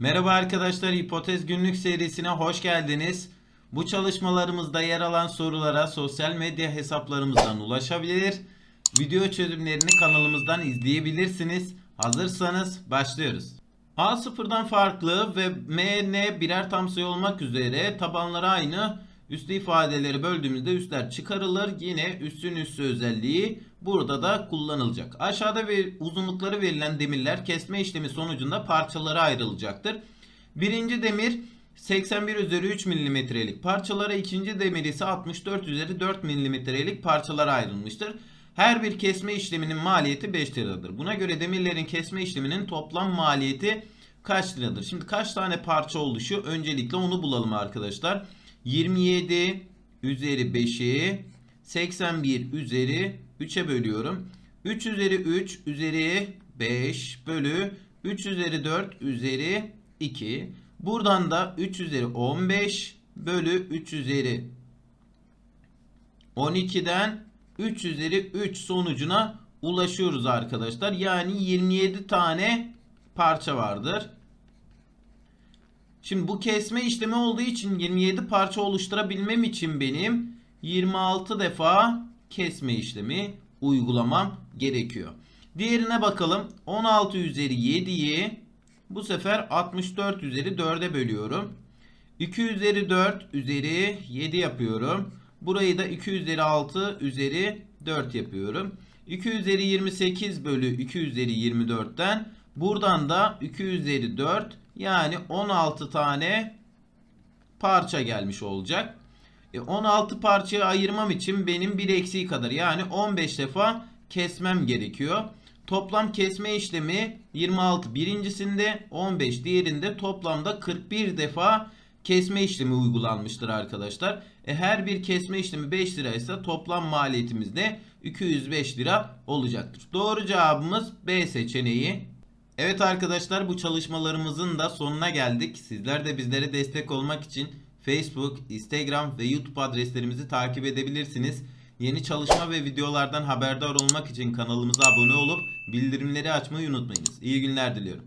Merhaba arkadaşlar, Hipotez Günlük serisine hoş geldiniz. Bu çalışmalarımızda yer alan sorulara sosyal medya hesaplarımızdan ulaşabilir. Video çözümlerini kanalımızdan izleyebilirsiniz. Hazırsanız başlıyoruz. A sıfırdan farklı ve M, N birer tam sayı olmak üzere tabanları aynı. Üslü ifadeleri böldüğümüzde üstler çıkarılır. Yine üssün üssü özelliği burada da kullanılacak. Aşağıda ve uzunlukları verilen demirler kesme işlemi sonucunda parçalara ayrılacaktır. Birinci demir 81 üzeri 3 milimetrelik parçalara, ikinci demir ise 64 üzeri 4 milimetrelik parçalara ayrılmıştır. Her bir kesme işleminin maliyeti 5 liradır. Buna göre demirlerin kesme işleminin toplam maliyeti kaç liradır? Şimdi kaç tane parça oluşuyor? Öncelikle onu bulalım arkadaşlar. 27 üzeri 5'i 81 üzeri 3'e bölüyorum. 3 üzeri 3 üzeri 5 bölü 3 üzeri 4 üzeri 2. Buradan da 3 üzeri 15 bölü 3 üzeri 12'den 3 üzeri 3 sonucuna ulaşıyoruz arkadaşlar. Yani 27 tane parça vardır. Şimdi bu kesme işlemi olduğu için 27 parça oluşturabilmem için benim 26 defa kesme işlemi uygulamam gerekiyor. Diğerine bakalım. 16 üzeri 7'yi bu sefer 64 üzeri 4'e bölüyorum. 2 üzeri 4 üzeri 7 yapıyorum. Burayı da 2 üzeri 6 üzeri 4 yapıyorum. 2 üzeri 28 bölü 2 üzeri 24'ten buradan da 2 üzeri 4 yani 16 tane parça gelmiş olacak. E 16 parçaya ayırmam için benim bir eksiği kadar yani 15 defa kesmem gerekiyor. Toplam kesme işlemi 26 birincisinde 15 diğerinde toplamda 41 defa kesme işlemi uygulanmıştır arkadaşlar. E her bir kesme işlemi 5 liraysa toplam maliyetimiz de 205 lira olacaktır. Doğru cevabımız B seçeneği. Evet arkadaşlar bu çalışmalarımızın da sonuna geldik. Sizler de bizlere destek olmak için Facebook, Instagram ve YouTube adreslerimizi takip edebilirsiniz. Yeni çalışma ve videolardan haberdar olmak için kanalımıza abone olup bildirimleri açmayı unutmayınız. İyi günler diliyorum.